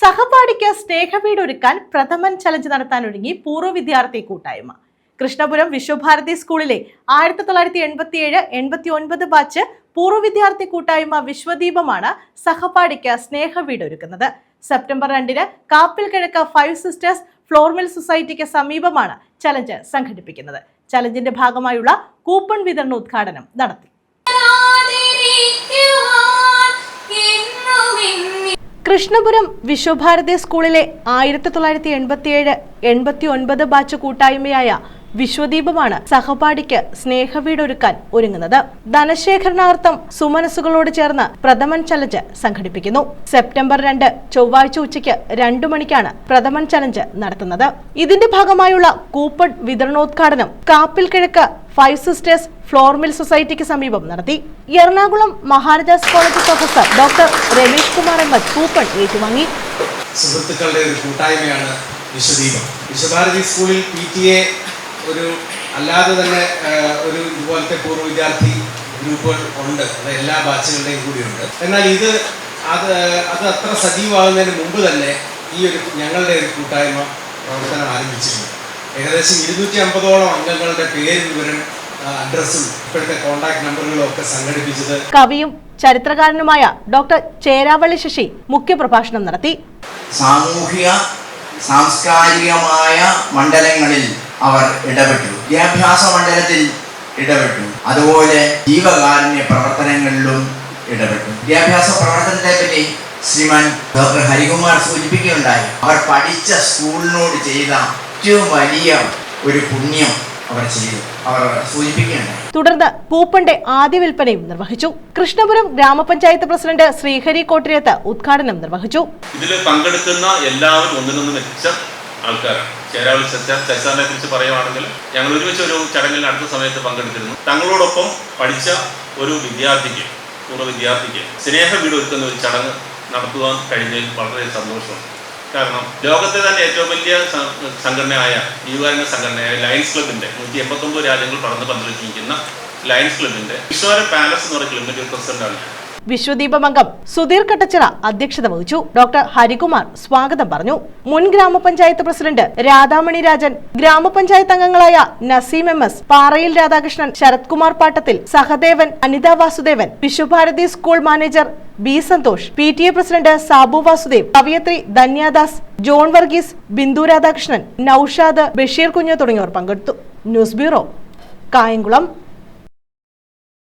സഹപാഠിക്ക് സ്നേഹവീട് ഒരുക്കാൻ പ്രഥമൻ ചലഞ്ച് നടത്താൻ ഒരുങ്ങി പൂർവ വിദ്യാർത്ഥി കൂട്ടായ്മ. കൃഷ്ണപുരം വിശ്വഭാരതി സ്കൂളിലെ ആയിരത്തി തൊള്ളായിരത്തി എൺപത്തി ഏഴ് എൺപത്തി ഒൻപത് ബാച്ച് പൂർവ വിദ്യാർത്ഥി കൂട്ടായ്മ വിശ്വദീപമാണ് സഹപാഠിക്ക് സ്നേഹവീട് ഒരുക്കുന്നത് സെപ്റ്റംബർ രണ്ടിന് കാപ്പിൽ കിഴക്ക് ഫൈവ് സിസ്റ്റേഴ്സ് ഫ്ലോർമിൽ സൊസൈറ്റിക്ക് സമീപമാണ് ചലഞ്ച് സംഘടിപ്പിക്കുന്നത്. ചലഞ്ചിന്റെ ഭാഗമായുള്ള കൂപ്പൺ വിതരണോദ്ഘാടനം നടത്തി. കൃഷ്ണപുരം വിശ്വഭാരതി സ്കൂളിലെ ആയിരത്തി തൊള്ളായിരത്തി എൺപത്തിയേഴ് എൺപത്തി ഒൻപത് ബാച്ച് കൂട്ടായ്മയായ വിശ്വദീപമാണ് സഹപാഠിക്ക് സ്നേഹവീടൊരുക്കാൻ ഒരുങ്ങുന്നത്. ധനശേഖരണാർത്ഥം സുമനസുകളോട് ചേർന്ന് പ്രഥമൻ ചലഞ്ച് സംഘടിപ്പിക്കുന്നു. സെപ്റ്റംബർ രണ്ട് ചൊവ്വാഴ്ച ഉച്ചയ്ക്ക് രണ്ടു മണിക്കാണ് പ്രഥമൻ ചലഞ്ച് നടത്തുന്നത്. ഇതിന്റെ ഭാഗമായുള്ള കൂപ്പൺ വിതരണോദ്ഘാടനം കാപ്പിൽ കിഴക്ക് ഫൈവ് സിസ്റ്റേഴ്സ് ഫ്ലോർമിൽ സൊസൈറ്റിക്ക് സമീപം നടത്തി. Ernakulam Maharajas college professor doctor Ramesh Kumar M S coupon ഏറ്റുവാങ്ങി. സുഹൃത്തുക്കളുടെ ഒരു കൂട്ടായ്മയാണ് വിശ്വദീപം. വിശ്വഭാരതി സ്കൂളിൽ പി ടി എ ഒരു അല്ലാതെ തന്നെ ഒരു ഇതുപോലത്തെ പൂർവ വിദ്യാർത്ഥി ഗ്രൂപ്പുകൾ ഉണ്ട്. അത് എല്ലാ ബാച്ചുകളുടെയും കൂടിയുണ്ട്. എന്നാൽ ഇത് അത് അത് അത്ര സജീവമാകുന്നതിന് മുമ്പ് തന്നെ ഈ ഒരു ഞങ്ങളുടെ ഒരു കൂട്ടായ്മ പ്രവർത്തനം ആരംഭിച്ചിട്ടുണ്ട് ഏകദേശം ഇരുന്നൂറ്റി അമ്പതോളം അംഗങ്ങളുടെ പേര് വിവരം അഡ്രസ്സും ഇപ്പോഴത്തെ കോൺടാക്ട് നമ്പറുകളും ഒക്കെ സംഘടിപ്പിച്ചത് കവിയും ചരിത്രകാരനുമായ ഡോക്ടർ ചേരാവള്ളി ശശി മുഖ്യപ്രഭാഷണം നടത്തി. സാമൂഹിക സാംസ്കാരികമായ മണ്ഡലങ്ങളിൽ അവർ ഇടപെട്ടു. വിദ്യാഭ്യാസ മണ്ഡലത്തിൽ ഇടപെട്ടു. അതുപോലെ ജീവകാരുണ്യ പ്രവർത്തനങ്ങളിലും ഇടപെട്ടു. വിദ്യാഭ്യാസ പ്രവർത്തനത്തെ പറ്റി ശ്രീമാൻ ഡോക്ടർ ഹരികുമാർ സൂചിപ്പിക്കുകയുണ്ടായി. അവർ പഠിച്ച സ്കൂളിനോട് ചെയ്ത ഏറ്റവും വലിയ ഒരു പുണ്യം അവർ ചെയ്തു. അവർ സൂചിപ്പിക്കുകയുണ്ടായി. തുടർന്ന് പൂപ്പന്റെ ആദ്യ വിൽപ്പനയും നിർവഹിച്ചു. കൃഷ്ണപുരം ഗ്രാമപഞ്ചായത്ത് പ്രസിഡന്റ് ശ്രീഹരി കോട്ടിരത്ത് ഉദ്ഘാടനം നിർവഹിച്ചു. ഇതിൽ പങ്കെടുക്കുന്ന എല്ലാവരും ഒന്നിനൊന്ന് മെച്ച ആൾക്കാരാണ്. ചേരാവൽ കുറിച്ച് പറയുവാണെങ്കിൽ ഞങ്ങൾ ഒരുമിച്ച് ഒരു ചടങ്ങിൽ അടുത്ത സമയത്ത് പങ്കെടുത്തിരുന്നു. തങ്ങളോടൊപ്പം പഠിച്ച ഒരു വിദ്യാർത്ഥിക്ക് പൂർവ വിദ്യാർത്ഥിക്ക് സ്നേഹ വീട് ഒരുക്കുന്ന ഒരു ചടങ്ങ് നടത്തുവാൻ കഴിഞ്ഞതിൽ വളരെ സന്തോഷമുണ്ട് കാരണം ലോകത്തെ തന്നെ ഏറ്റവും വലിയ സംഘടനയായ യുവകാരന സംഘടനയായ ലയൻസ് ക്ലബിന്റെ നൂറ്റി എൺപത്തൊമ്പത് രാജ്യങ്ങൾ പടർന്ന് പന്തലിച്ചിരിക്കുന്ന ലയൻസ് ക്ലബിന്റെ വിശ്വാര പാലസ് എന്ന് പറയുന്ന ഒരു പ്രസിഡന്റാണ് വിശ്വദീപം അംഗം സുധീർ കട്ടച്ചിറ അധ്യക്ഷത വഹിച്ചു. ഡോക്ടർ ഹരികുമാർ സ്വാഗതം പറഞ്ഞു. മുൻ ഗ്രാമപഞ്ചായത്ത് പ്രസിഡന്റ് രാധാമണി രാജൻ ഗ്രാമപഞ്ചായത്ത് അംഗങ്ങളായ Naseem M S Parayil Radhakrishnan Sarathkumar Pattathil Sahadevan Anitha Vasudevan Vishwabharathi school manager B Santhosh P T A president Sabu Vasudev കവിയത്രി Dhanyadas John Varghese Bindu Radhakrishnan Naushad Basheer Kunju തുടങ്ങിയവർ പങ്കെടുത്തു. News bureau Kayamkulam.